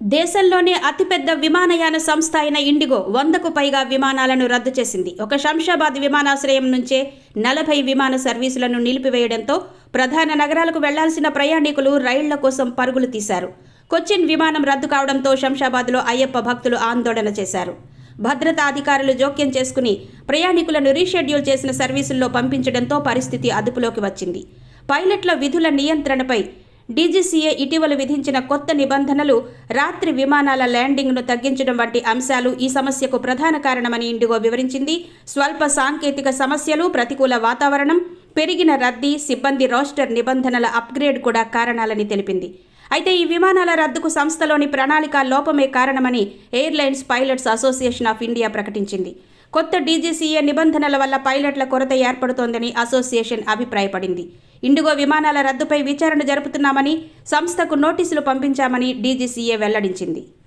దేశంలోనే అతిపెద్ద విమానయాన సంస్థ అయిన ఇండిగో వందకు పైగా విమానాలను రద్దు చేసింది. ఒక శంషాబాద్ విమానాశ్రయం నుంచే నలభై విమాన సర్వీసులను నిలిపివేయడంతో ప్రధాన నగరాలకు వెళ్ళాల్సిన ప్రయాణికులు రైళ్ళ కోసం పరుగులు తీశారు. కొచ్చిన్ విమానం రద్దు కావడంతో శంషాబాద్లో అయ్యప్ప భక్తులు ఆందోళన చేశారు. భద్రతా అధికారులు జోక్యం చేసుకుని ప్రయాణికులను రీషెడ్యూల్ చేసిన సర్వీసుల్లో పంపించడంతో పరిస్థితి అదుపులోకి వచ్చింది. పైలట్ల విధుల నియంత్రణపై డీజీసీఏ ఇటీవల విధించిన కొత్త నిబంధనలు రాత్రి విమానాల ల్యాండింగ్ను తగ్గించడం వంటి అంశాలు ఈ సమస్యకు ప్రధాన కారణమని ఇండిగో వివరించింది. స్వల్ప సాంకేతిక సమస్యలు ప్రతికూల వాతావరణం పెరిగిన రద్దీ సిబ్బంది రోస్టర్ నిబంధనల అప్గ్రేడ్ కూడా కారణాలని తెలిపింది. అయితే ఈ విమానాల రద్దుకు సంస్థలోని ప్రణాళిక లోపమే కారణమని airlines pilots association of India ప్రకటించింది. కొత్త డీజీసీఏ నిబంధనల వల్ల పైలట్ల కొరత ఏర్పడుతోందని అసోసియేషన్ అభిప్రాయపడింది. ఇండిగో విమానాల రద్దుపై విచారణ జరుపుతున్నామని సంస్థకు నోటీసులు పంపించామని డీజీసీఏ వెల్లడించింది.